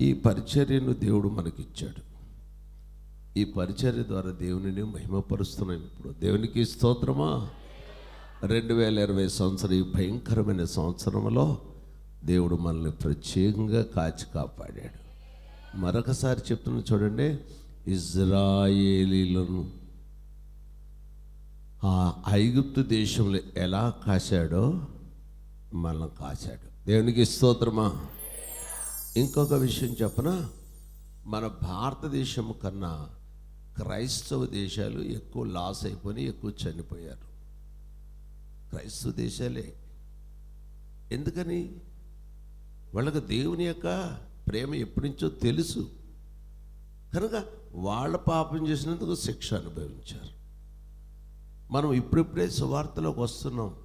ఈ పరిచర్యను దేవుడు మనకిచ్చాడు. ఈ పరిచర్య ద్వారా దేవునిని మహిమపరుస్తున్నాం ఇప్పుడు. దేవునికి స్తోత్రమా? రెండు వేల ఇరవై సంవత్సరం ఈ భయంకరమైన సంవత్సరంలో దేవుడు మనల్ని ప్రత్యేకంగా కాచి కాపాడాడు. మరొకసారి చెప్తున్నా చూడండి ఇజ్రాయేలీలను ఆ ఐగుప్తు దేశంలో ఎలా కాశాడో మనల్ని కాశాడు దేవునికి స్తోత్రమా? ఇంకొక విషయం చెప్పన? మన భారతదేశం కన్నా క్రైస్తవ దేశాలు ఎక్కువ లాస్ అయిపోయి ఎక్కువ చనిపోయారు. క్రైస్తవ దేశాలే. ఎందుకని? వాళ్ళకి దేవుని యొక్క ప్రేమ ఎప్పటి నుంచో తెలుసు. కనుక వాళ్ళ పాపం చేసినందుకు శిక్ష అనుభవించారు. మనం ఇప్పుడిప్పుడే సువార్తలోకి వస్తున్నాం.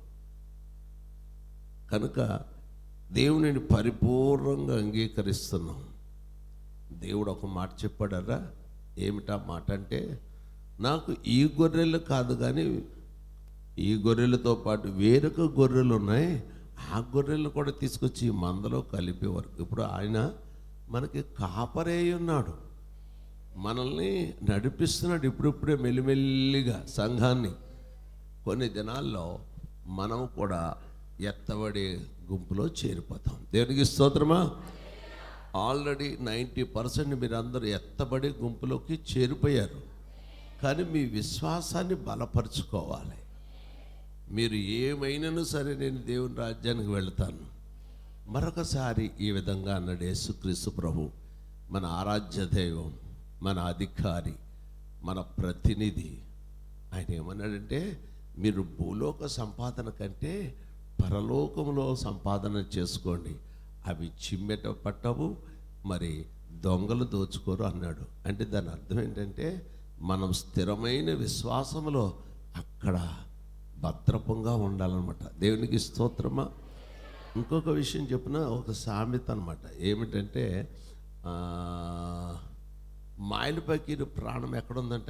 కనుక దేవునిని పరిపూర్ణంగా అంగీకరిస్తున్నాం. దేవుడు ఒక మాట చెప్పాడరా? ఏమిటా మాట అంటే నాకు ఈ గొర్రెలు కాదు కానీ ఈ గొర్రెలతో పాటు వేరొక గొర్రెలు ఉన్నాయి. ఆ గొర్రెలు కూడా తీసుకొచ్చి మందలో కలిపే ఇప్పుడు ఆయన మనకి కాపరే ఉన్నాడు. మనల్ని నడిపిస్తున్నాడు ఇప్పుడిప్పుడే మెల్లిమెల్లిగా సంఘాన్ని. కొన్ని దినాల్లో మనం కూడా ఎత్తబడే గుంపులో చేరిపోతాం. దేవునికి స్తోత్రమా? ఆల్రెడీ నైంటీ పర్సెంట్ మీరందరూ ఎత్తబడే గుంపులోకి చేరిపోయారు. కానీ మీ విశ్వాసాన్ని బలపరుచుకోవాలి. మీరు ఏమైనాను సరే నేను దేవుని రాజ్యానికి వెళ్తాను. మరొకసారి ఈ విధంగా అన్నాడు యేసుక్రీస్తు ప్రభు. మన ఆరాధ్య దైవం మన అధికారి మన ప్రతినిధి. ఆయన ఏమన్నాడంటే మీరు భూలోక సంపాదన కంటే పరలోకంలో సంపాదన చేసుకోండి. అవి చిమ్మెట పట్టవు మరి దొంగలు దోచుకోరు అన్నాడు. అంటే దాని అర్థం ఏంటంటే మనం స్థిరమైన విశ్వాసంలో అక్కడ భద్రపంగా ఉండాలన్నమాట. దేవునికి స్తోత్రమా? ఇంకొక విషయం చెప్పిన ఒక సామెత అనమాట ఏమిటంటే మాయలు పకీరు ప్రాణం ఎక్కడుందంట?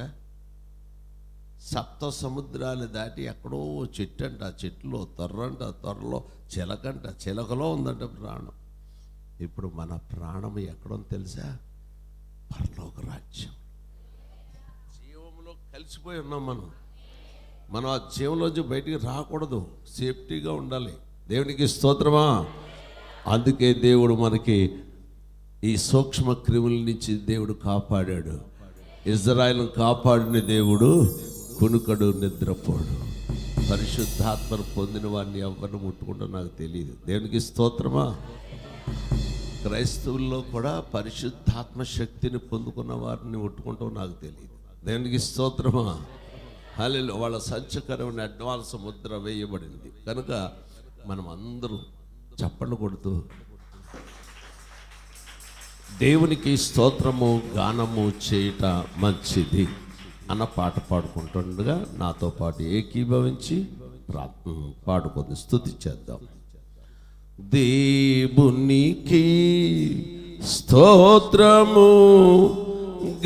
సప్త సముద్రాలు దాటి ఎక్కడో ఓ చెట్టు అంట ఆ చెట్టులో తొర్రంట తొర్రలో చిలకంట చిలకలో ఉందంట ప్రాణం. ఇప్పుడు మన ప్రాణం ఎక్కడో తెలుసా? పరలోక రాజ్యం. జీవంలో కలిసిపోయి ఉన్నాం మనం. మనం ఆ జీవంలోంచి బయటికి రాకూడదు. సేఫ్టీగా ఉండాలి. దేవునికి స్తోత్రమా? అందుకే దేవుడు మనకి ఈ సూక్ష్మ క్రిముల నుంచి దేవుడు కాపాడాడు. ఇజ్రాయల్ని కాపాడిన దేవుడు కునుకడు నిద్రపోడు. పరిశుద్ధాత్మను పొందిన వారిని ఎవరిని ముట్టుకుంటో నాకు తెలియదు దేవునికి స్తోత్రమా? క్రైస్తవుల్లో కూడా పరిశుద్ధాత్మ శక్తిని పొందుకున్న వారిని ముట్టుకుంటో నాకు తెలియదు దేవునికి స్తోత్రమా? హాలీలో వాళ్ళ సంచకరమైన అడ్వాన్స్ ముద్ర వేయబడింది. కనుక మనం అందరూ చప్పట్లు కొడుతూ దేవునికి స్తోత్రము గానము చేయుట మంచిది. అన్న పాట పాడుకుంటుండగా నాతో పాటు ఏకీభవించి ప్రార్థన పాడుకొని స్థుతి చేద్దాం. దేవునికి స్తోత్రము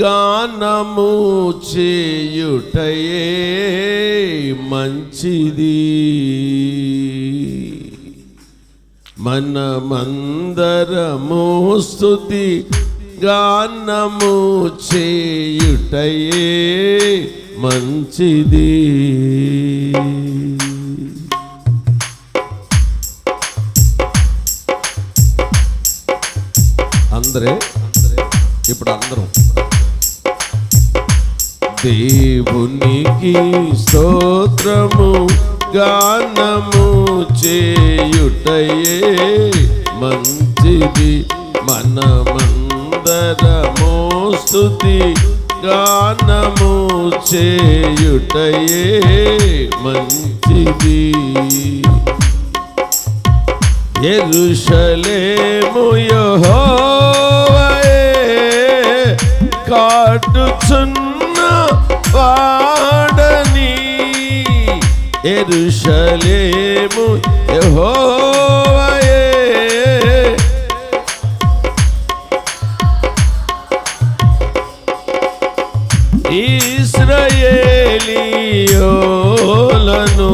గానము చేయుటయే మంచిది. మనమందరము స్థుతి గానము చేయుటయే మంచిది. అందరే ఇప్పుడు అందరం. దేవునికి స్తోత్రము గానము చేయుటయే మంచిది. మనమందరము స్థుతి గానము చేయుటయే మంచిది. ఎరుషలేము యెహోవాయే కాటుచున్న వాడని. ఎరుషలేము యెహోవాయే రోగులను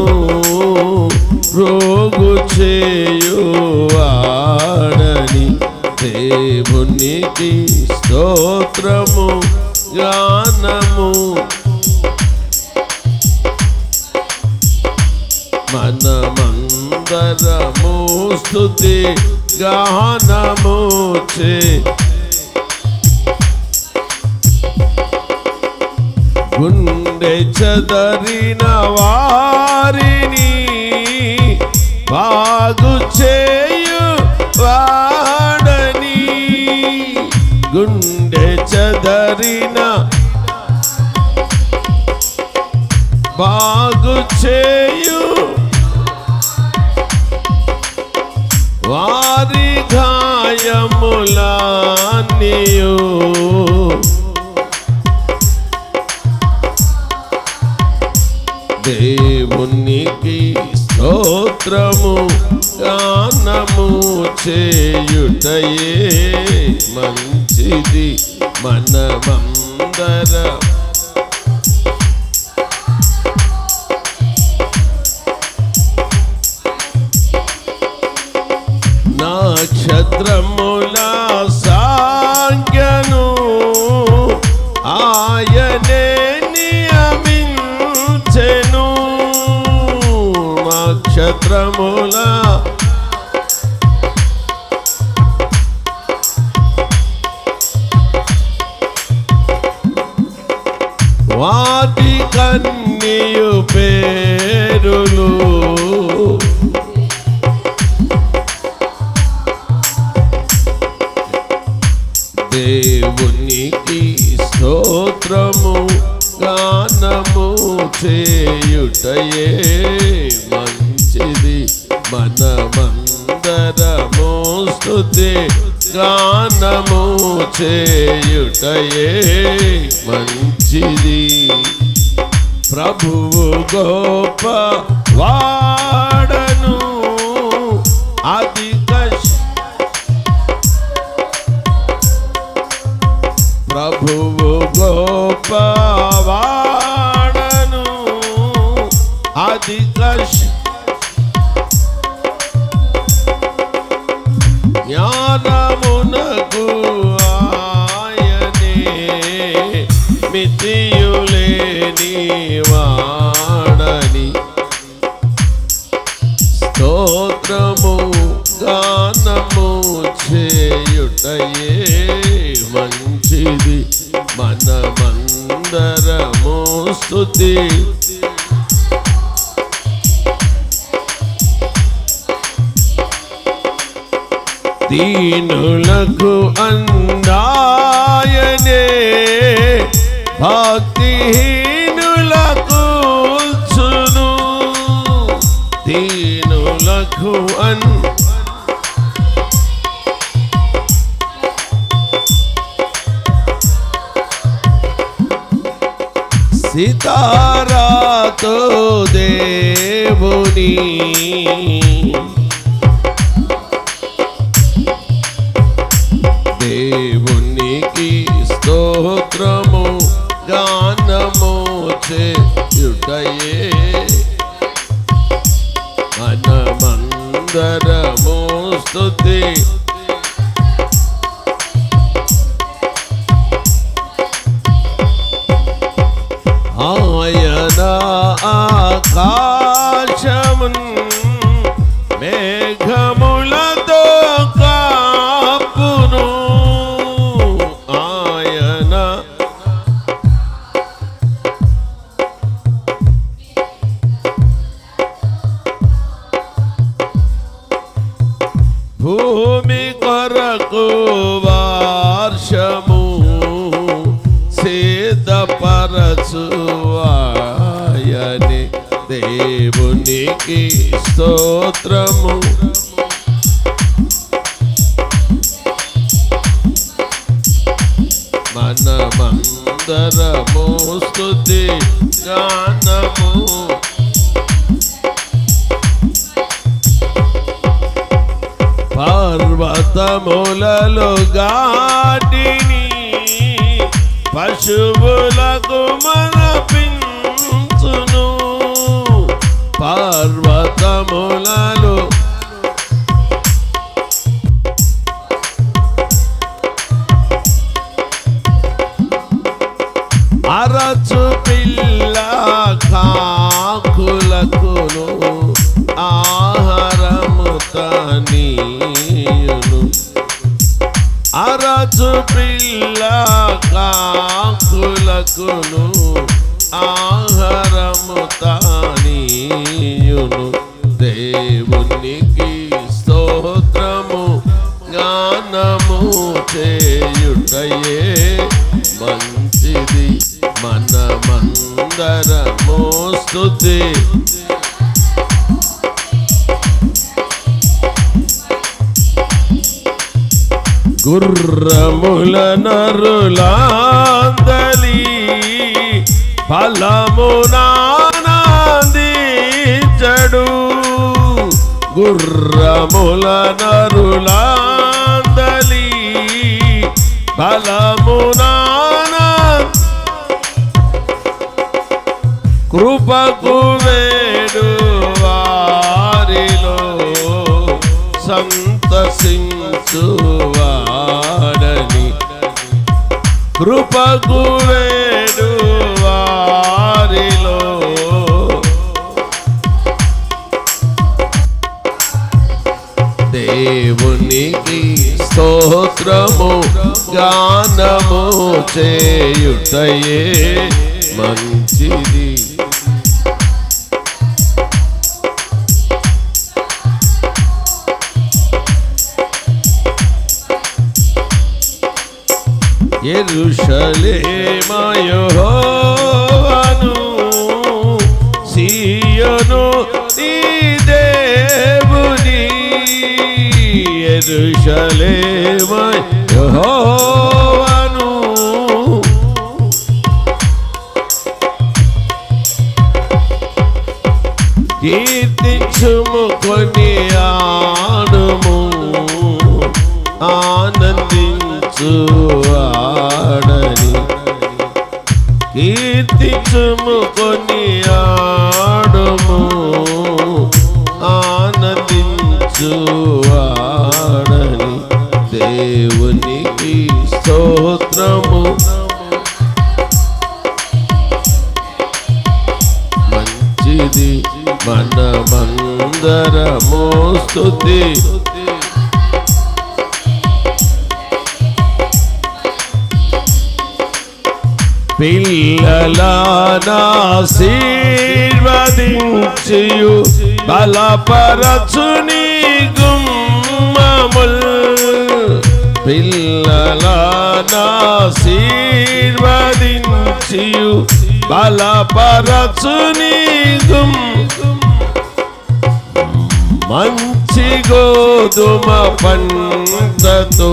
రోగు చేయువాడని దేవునికి స్తోత్రము జ్ఞానము. మనమందరము స్థుతి గానము చే. గుణ గుండె చదరిన వారిని బాగు చేయు వాడని. గుండె చదరిన బాగు చేయు వారి గాయములన్నీయు దేవునికి స్తోత్రము గానము చేయుటయే మంచిది. మనమందరం amor. మందరము స్థుతి గానము చేయుటయే మంచిది. ప్రభువు గోప వాడను అది ప్రభువు గోపవాడను అది శ- జ్ఞానమునకు ఆయనే మితియులేని వాడని. స్తోత్రము గానము చేయుటయే మంచిది. మనమందరము దీనులకు అందాయనే భక్తిహీనులకు చును. దీనులకు అన్ సితారాతో దేవుని చేయుటయే మనమందరము స్తుతి ఆయన ఆకా సిద్ధపరచువాయని దేవునికి స్తోత్రము. మనమందరము స్థుతి గానము. పార్వతములలో గాడిని పశువులకు మనపించును. పార్వతములలో అరచు పిల్ల కాకులకును ఆహారము తనీ అరచు పిల్ల కాకులకును ఆహారము తానీయును. దేవునికి స్తోత్రము గానము చేయుటయే మంచిది. మనమందరము స్థుతి గుర్రముల నరులాందలి ఫలమునానందించడు గుర్రముల నరులాందలి ఫలమునాన కృపకు వేడు. నివసించువారని కృపకు వేడు వారిలో దేవునికి స్తోత్రము గానము చేయుటయే మంచిది. ఎరుషలేమయోను సీయను నీ దేవుని ఎరుషలేమయోను కీర్తించుము కొని కీర్తించుము కొని ఆడుము ఆనందించు ఆడని దేవునికి స్తోత్రము. మంచిది మనమందరము స్థుతి పిల్లలాశీర్వదించియు బలపరచుని గుమ్మముల్. పిల్లలాశీర్వదించియు బలపరచుని గుమ్. మంచి గోధుమ పంటతో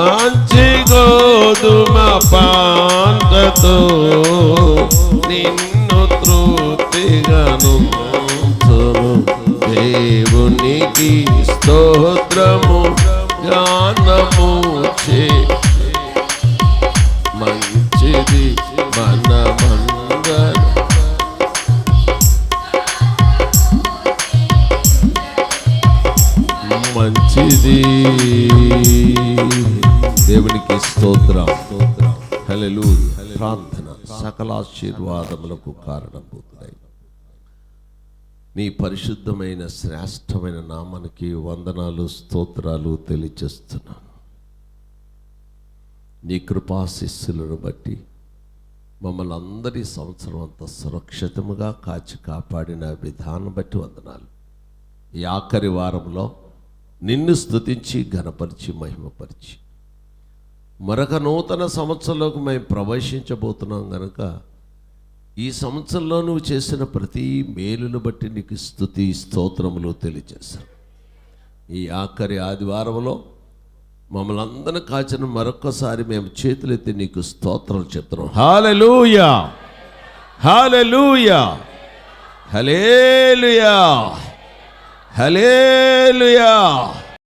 మంచి గోధుమ పంటతో నిన్ను తృప్తిగాను దేవునికి స్తోత్రము. స్తోత్రం. హల్లెలూ ప్రార్థన సకలాశీర్వాదములకు నీ పరిశుద్ధమైన శ్రేష్టమైన నామానికి వందనాలు స్తోత్రాలు తెలియచేస్తున్నాను నీ కృపాశిస్సులను బట్టి మమ్మల్ని అందరి సంవత్సరం అంతా సురక్షితముగా కాచి కాపాడిన విధానం బట్టి వందనాలు. ఈ ఆఖరి వారంలో నిన్ను స్తుతించి ఘనపరిచి మహిమపరిచి మరొక నూతన సంవత్సరంలోకి మేము ప్రవేశించబోతున్నాం కనుక ఈ సంవత్సరంలో నువ్వు చేసిన ప్రతి మేలును బట్టి నీకు స్థుతి స్తోత్రములు తెలియజేశాను ఈ ఆఖరి ఆదివారంలో మమ్మల్ని అందరిని కాచిన మరొకసారి మేము చేతులెత్తి నీకు స్తోత్రం చెప్తున్నాం. హాలెలూయా! హాలెలూయా! హలేలుయా! హలేలుయా!